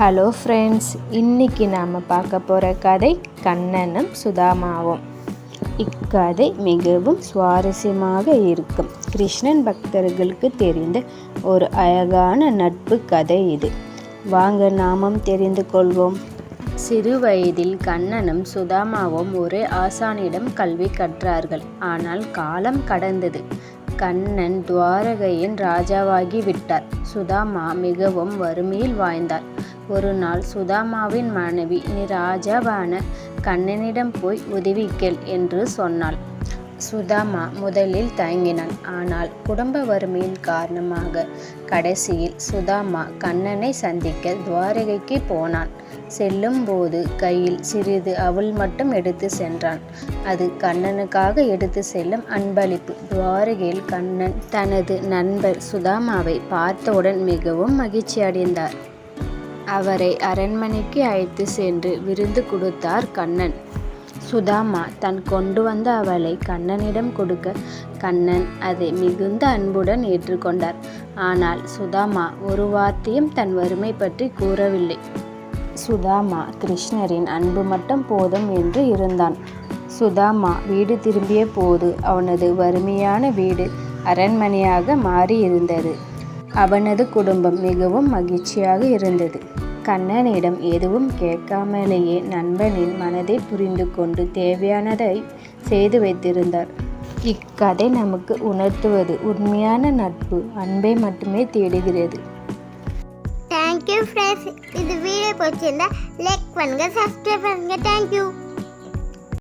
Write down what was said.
Hello friends இன்னைக்கு நாம் பார்க்க போகிற கதை கண்ணனும் சுதாமாவும். இக்கதை மிகவும் சுவாரஸ்யமாக இருக்கும். கிருஷ்ணன் பக்தர்களுக்கு தெரிந்த ஒரு அழகான நட்பு கதை இது. வாங்க நாமும் தெரிந்து கொள்வோம். சிறு வயதில் கண்ணனும் சுதாமாவும் ஒரே ஆசானிடம் கல்வி கற்றார்கள். ஆனால் காலம் கடந்தது. கண்ணன் துவாரகையின் ராஜாவாகி விட்டார். சுதாமா மிகவும் வறுமையில் வாழ்ந்தார். ஒரு நாள் சுதாமாவின் மனைவி நீ ராஜாவான கண்ணனிடம் போய் உதவி கேள் என்று சொன்னாள். சுதாமா முதலில் தயங்கினான். ஆனால் குடும்ப வறுமையின் காரணமாக கடைசியில் சுதாமா கண்ணனை சந்திக்க துவாரகைக்கு போனான். செல்லும்போது கையில் சிறிது அவள் மட்டும் எடுத்து சென்றான். அது கண்ணனுக்காக எடுத்து செல்லும் அன்பளிப்பு. துவாரகையில் கண்ணன் தனது நண்பர் சுதாமாவை பார்த்தவுடன் மிகவும் மகிழ்ச்சி அடைந்தார் அவரை அரண்மனைக்கு அழைத்து சென்று விருந்து கொடுத்தார் கண்ணன். சுதாமா தன் கொண்டு வந்த அவளை கண்ணனிடம் கொடுக்க கண்ணன் அதை மிகுந்த அன்புடன் ஏற்றுக்கொண்டார். ஆனால் சுதாமா ஒரு வார்த்தையும் தன் வறுமை பற்றி கூறவில்லை. சுதாமா கிருஷ்ணரின் அன்பு மட்டும் போதும் என்று இருந்தான். சுதாமா வீடு திரும்பிய போது அவனது வறுமையான வீடு அரண்மனையாக மாறியிருந்தது. அவனது குடும்பம் மிகவும் மகிழ்ச்சியாக இருந்தது. கண்ணனிடம் எதுவும் கேட்காமலேயே நண்பனின் மனதை புரிந்து கொண்டு தேவையானதை செய்து வைத்திருந்தார். இக்கதை நமக்கு உணர்த்துவது உண்மையான நட்பு அன்பை மட்டுமே தேடுகிறது. தேங்க்யூ ஃப்ரெண்ட்ஸ் இது வீடியோ பிடிச்சிருந்தா லைக் பண்ணுங்க சப்ஸ்கிரைப் பண்ணுங்க. Thank you